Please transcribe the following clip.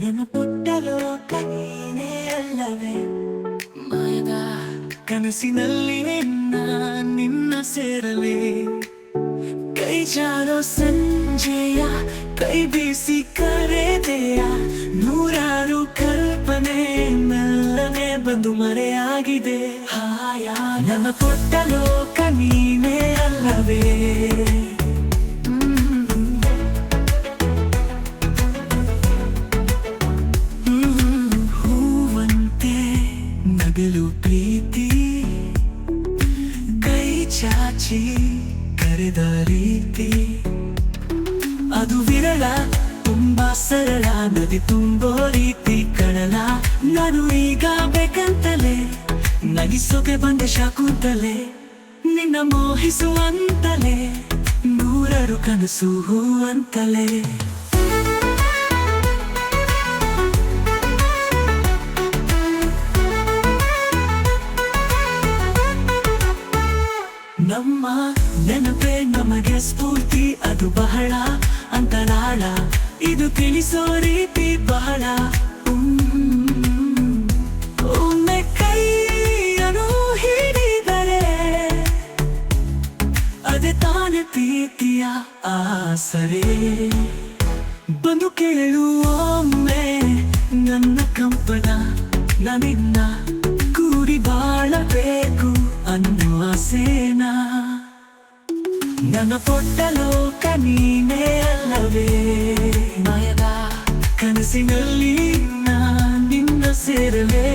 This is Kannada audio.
ನನ್ನ ಪುಟ್ಟ ಲೋಕ ನೀನೇ ಅಲ್ಲವೇ? ಮಾಯದ ಕನಸಿನಲ್ಲಿ ನಿನ್ನ ನಿನ್ನ ಸೇರಲೇ? ಕೈ ಜಾರೋ ಸಂಜೆಯ ಕೈ ಬೀಸಿ ಕರೆದೆಯ ನೂರಾರು ಕಲ್ಪನೆ ಮೆಲ್ಲನೆ ಬಂದು ಮರೆಯಾಗಿದೆ. ಹಾಯ ನನ್ನ ಪುಟ್ಟ ಲೋಕ ನೀನೇ ಅಲ್ಲವೇ? ಚಾಚಿ ಕರೆದ ರೀತಿ. ಅದು ವಿರಳ, ತುಂಬಾ ಸರಳ, ನದಿ ತುಂಬೋ ರೀತಿ. ಕಡಲ ನಾನು ಈಗ ಬೇಕಂತಲೇ, ನಗಿಸೋಕೆ ಬಂದೆ ಶಾಕುಂತಲೇ, ನಿನ್ನ ಮೋಹಿಸುವಂತಲೇ, ನೂರರು ಕನಸು ಹೂವಂತಲೇ. ನಮ್ಮ ನೆನಪೇ ನಮಗೆ ಸ್ಫೂರ್ತಿ, ಅದು ಬಹಳ ಅಂತರಾಳ. ಇದು ತಿಳಿಸೋ ರೀತಿ ಬಹಳ. ಒಮ್ಮೆ ಕೈಯನ್ನು ಹಿಡಿದರೆ ಅದೇ ತಾನೆ ಪ್ರೀತಿಯ ಆಸರೆ. ಬಂದು ಕೇಳು ಒಮ್ಮೆ ನನ್ನ ಕಂಪನ, ನನ್ನಿನ್ನ ನನ್ನ ಪೊಟ್ಟ ಲೋಕ ನೀನೇ ಅಲ್ಲವೇ? ಮಾಯದ ಕನಸಿನಲ್ಲಿ ನಾನು ನಿನ್ನ ಸೇರಲೇ?